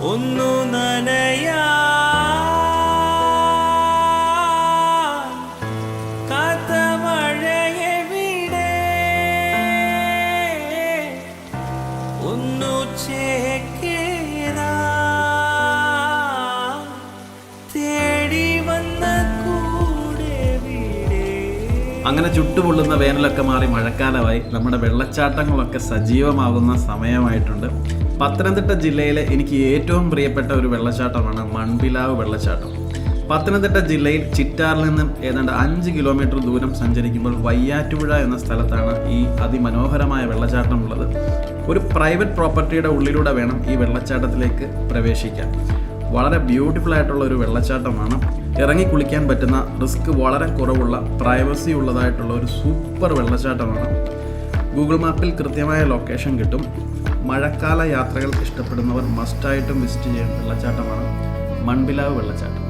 ഒന്നു നനയാ. ഒന്നു ചേക്കേറാ അങ്ങനെ ചുട്ടുപൊള്ളുന്ന വേനലൊക്കെ മാറി മഴക്കാലമായി നമ്മുടെ വെള്ളച്ചാട്ടങ്ങളൊക്കെ സജീവമാകുന്ന സമയമായിട്ടുണ്ട്. പത്തനംതിട്ട ജില്ലയിലെ എനിക്ക് ഏറ്റവും പ്രിയപ്പെട്ട ഒരു വെള്ളച്ചാട്ടമാണ് മൺപിലാവ് വെള്ളച്ചാട്ടം. പത്തനംതിട്ട ജില്ലയിൽ ചിറ്റാറിൽ നിന്നും ഏതാണ്ട് അഞ്ച് കിലോമീറ്റർ ദൂരം സഞ്ചരിക്കുമ്പോൾ വയ്യാറ്റുപുഴ എന്ന സ്ഥലത്താണ് ഈ അതിമനോഹരമായ വെള്ളച്ചാട്ടം ഉള്ളത്. ഒരു പ്രൈവറ്റ് പ്രോപ്പർട്ടിയുടെ ഉള്ളിലൂടെ വേണം ഈ വെള്ളച്ചാട്ടത്തിലേക്ക് പ്രവേശിക്കാൻ. വളരെ ബ്യൂട്ടിഫുൾ ആയിട്ടുള്ള ഒരു വെള്ളച്ചാട്ടമാണ്. ഇറങ്ങി കുളിക്കാൻ പറ്റുന്ന റിസ്ക് വളരെ കുറവുള്ള പ്രൈവസി ഉള്ളതായിട്ടുള്ള ഒരു സൂപ്പർ വെള്ളച്ചാട്ടമാണ്. ഗൂഗിൾ മാപ്പിൽ കൃത്യമായ ലൊക്കേഷൻ കിട്ടും. മഴക്കാല യാത്രകൾ ഇഷ്ടപ്പെടുന്നവർ മസ്റ്റായിട്ടും വിസിറ്റ് ചെയ്യേണ്ട വെള്ളച്ചാട്ടമാണ് മൺപിലാവ് വെള്ളച്ചാട്ടം.